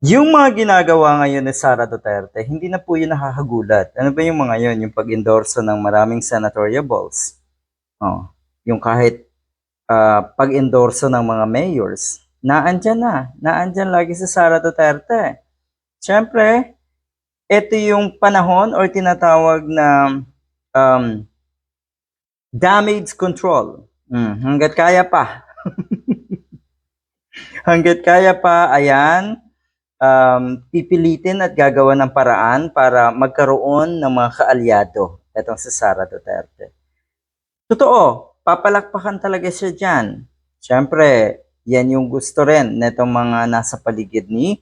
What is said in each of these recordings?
Yung mga ginagawa ngayon ni Sara Duterte, hindi na po yun nakakagulat. Ano ba yung mga yun? Yung pag-endorso ng maraming senatorial balls. Oh, yung kahit ah, pag-endorso ng mga mayors, naandyan na. Naandyan lagi si Sara Duterte. Siyempre, ito yung panahon or tinatawag na um, damage control. Mm, hanggat kaya pa. hanggat kaya pa, ayan, um, pipilitin at gagawa ng paraan para magkaroon ng mga kaalyado. Itong si Sara Duterte. Totoo, papalakpakan talaga siya dyan. Siyempre, yan yung gusto rin netong mga nasa paligid ni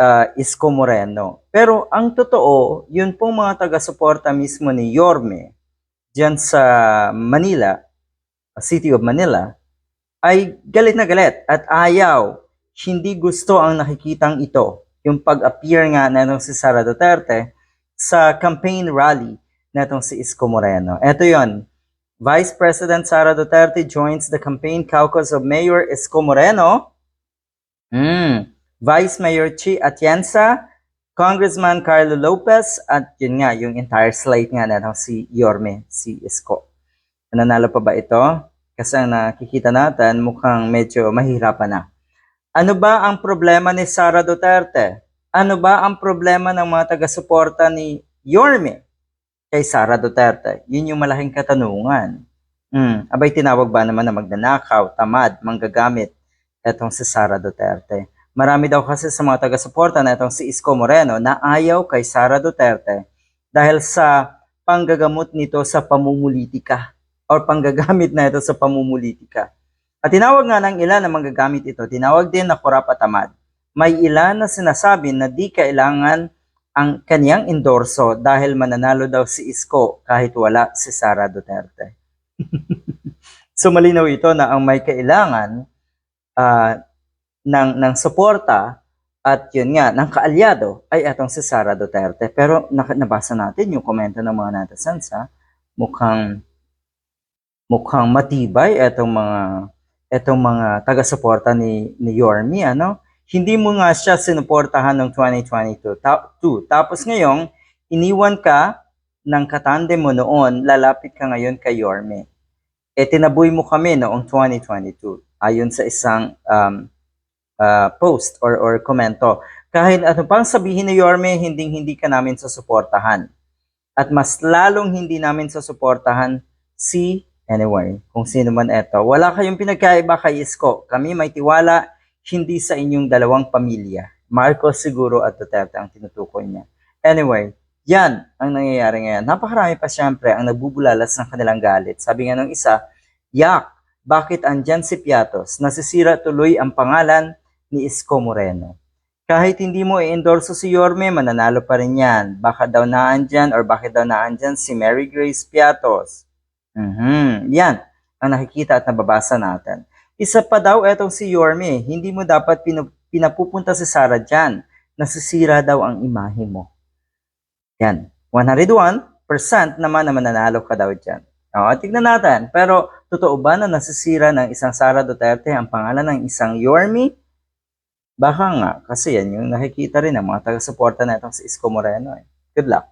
uh, Isko Moreno. Pero ang totoo, yun pong mga taga-suporta mismo ni Yorme dyan sa Manila, City of Manila, ay galit na galit at ayaw. Hindi gusto ang nakikitang ito, yung pag-appear nga na si Sara Duterte sa campaign rally na si Isko Moreno. Ito yon. Vice President Sara Duterte joins the campaign caucus of Mayor Isko Moreno. Mm. Vice Mayor Chi Atienza, Congressman Carlo Lopez, at yun nga, yung entire slate nga na si Yorme, si Isko. Nanalo pa ba ito? Kasi ang nakikita natin, mukhang medyo mahirapan na. Ano ba ang problema ni Sara Duterte? Ano ba ang problema ng mga taga-suporta ni Yorme kay Sara Duterte? Yun yung malaking katanungan. Hmm, abay tinawag ba naman na magnanakaw, tamad, manggagamit etong si Sara Duterte. Marami daw kasi sa mga taga-suporta na itong si Isko Moreno na ayaw kay Sara Duterte dahil sa panggagamot nito sa pamumulitika or panggagamit na ito sa pamumulitika. At tinawag nga ng ilan na manggagamit ito, tinawag din na kurap at tamad. May ilan na sinasabi na di kailangan ang kanyang endorso dahil mananalo daw si Isko kahit wala si Sara Duterte. so malinaw ito na ang may kailangan ah, ng, ng suporta at yun nga, ng kaalyado ay atong si Sara Duterte. Pero nak- nabasa natin yung komento ng mga netizens ha. Mukhang mukhang matibay etong mga etong mga taga-suporta ni ni Yormi ano. Hindi mo nga siya sinuportahan ng 2022. Ta- two. Tapos ngayon, iniwan ka ng katande mo noon, lalapit ka ngayon kay Yorme. E tinaboy mo kami noong 2022 ayon sa isang um, uh, post or or komento. Kahit ano pang sabihin ni Yorme, hindi hindi ka namin susuportahan. At mas lalong hindi namin susuportahan si anyway, kung sino man ito. Wala kayong pinagkaiba kay Isko. Kami may tiwala hindi sa inyong dalawang pamilya. Marcos siguro at Duterte ang tinutukoy niya. Anyway, yan ang nangyayari ngayon. Napakarami pa siyempre ang nagbubulalas ng kanilang galit. Sabi nga ng isa, Yak, bakit andyan si Piatos? Nasisira tuloy ang pangalan ni Isko Moreno. Kahit hindi mo i-endorso si Yorme, mananalo pa rin yan. Baka daw naandyan or bakit daw naandyan si Mary Grace Piatos. Mhm, yan ang nakikita at nababasa natin. Isa pa daw etong si Yorme, hindi mo dapat pinapupunta si Sarah dyan. Nasisira daw ang imahe mo. Yan. 101% naman na mananalo ka daw dyan. O, tignan natin. Pero, totoo ba na nasisira ng isang Sara Duterte ang pangalan ng isang Yorme? Baka nga, kasi yan yung nakikita rin ng mga taga-suporta na itong si Isko Moreno. Eh. Good luck.